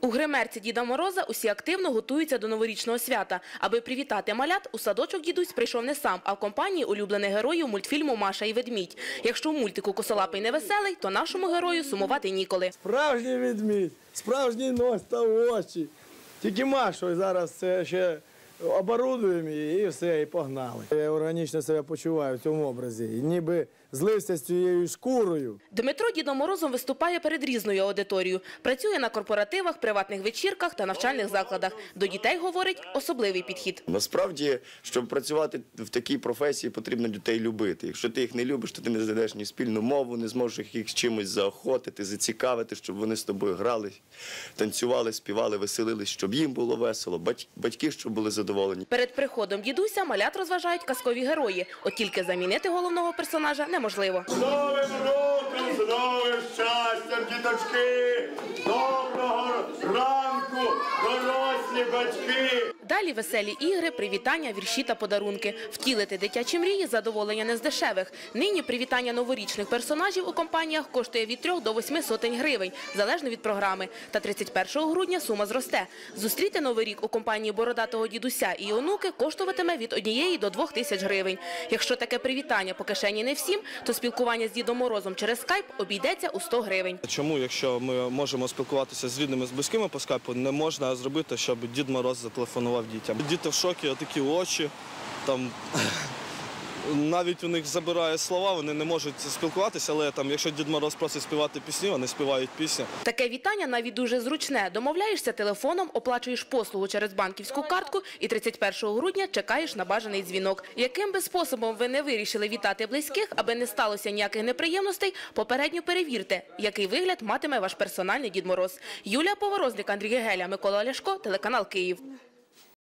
У гримерці Діда Мороза усі активно готуються до новорічного свята. Аби привітати малят, у садочок дідусь прийшов не сам, а в компанії улюблених героїв мультфільму Маша і ведмідь. Якщо в мультику косолапий невеселий, то нашому герою сумувати ніколи. Справжній ведмідь, справжній нос та очі. Тільки Машу зараз це ще оборудуємо її і все, і погнали. Я органічно себе почуваю в цьому образі. І ніби злився з цією шкурою. Дмитро Дідом Морозом виступає перед різною аудиторією. Працює на корпоративах, приватних вечірках та навчальних закладах. До дітей, говорить, особливий підхід. Насправді, щоб працювати в такій професії, потрібно дітей любити. Якщо ти їх не любиш, то ти не знайдеш ні спільну мову, не зможеш їх чимось заохотити, зацікавити, щоб вони з тобою грали, танцювали, співали, веселились, щоб їм було весело, бать- батьки, щоб були задоволені. Перед приходом дідуся малят розважають казкові герої. От тільки замінити головного персонажа неможливо. З Новим роком, з новим щастям, діточки! Доброго ранку, дорослі батьки! Далі веселі ігри, привітання, вірші та подарунки. Втілити дитячі мрії задоволення не з дешевих. Нині привітання новорічних персонажів у компаніях коштує від 3 до 8 сотень гривень, залежно від програми. Та 31 грудня сума зросте. Зустріти новий рік у компанії бородатого дідуся і онуки коштуватиме від 1 до 2 тисяч гривень. Якщо таке привітання по кишені не всім, то спілкування з Дідом Морозом через скайп обійдеться у 100 гривень. Чому, якщо ми можемо спілкуватися з рідними, з близькими по скайпу, не можна зробити, щоб Дід Мороз зателефонував дітям. Діти в шокі, отакі очі, там навіть у них забирає слова, вони не можуть спілкуватися, але там, якщо Дід Мороз просить співати пісні, вони співають пісні. Таке вітання навіть дуже зручне. Домовляєшся телефоном, оплачуєш послугу через банківську картку і 31 грудня чекаєш на бажаний дзвінок. Яким би способом ви не вирішили вітати близьких, аби не сталося ніяких неприємностей, попередньо перевірте, який вигляд матиме ваш персональний Дід Мороз. Юлія Поворозник, Андрій Гегеля, Микола Ляшко, телеканал Київ.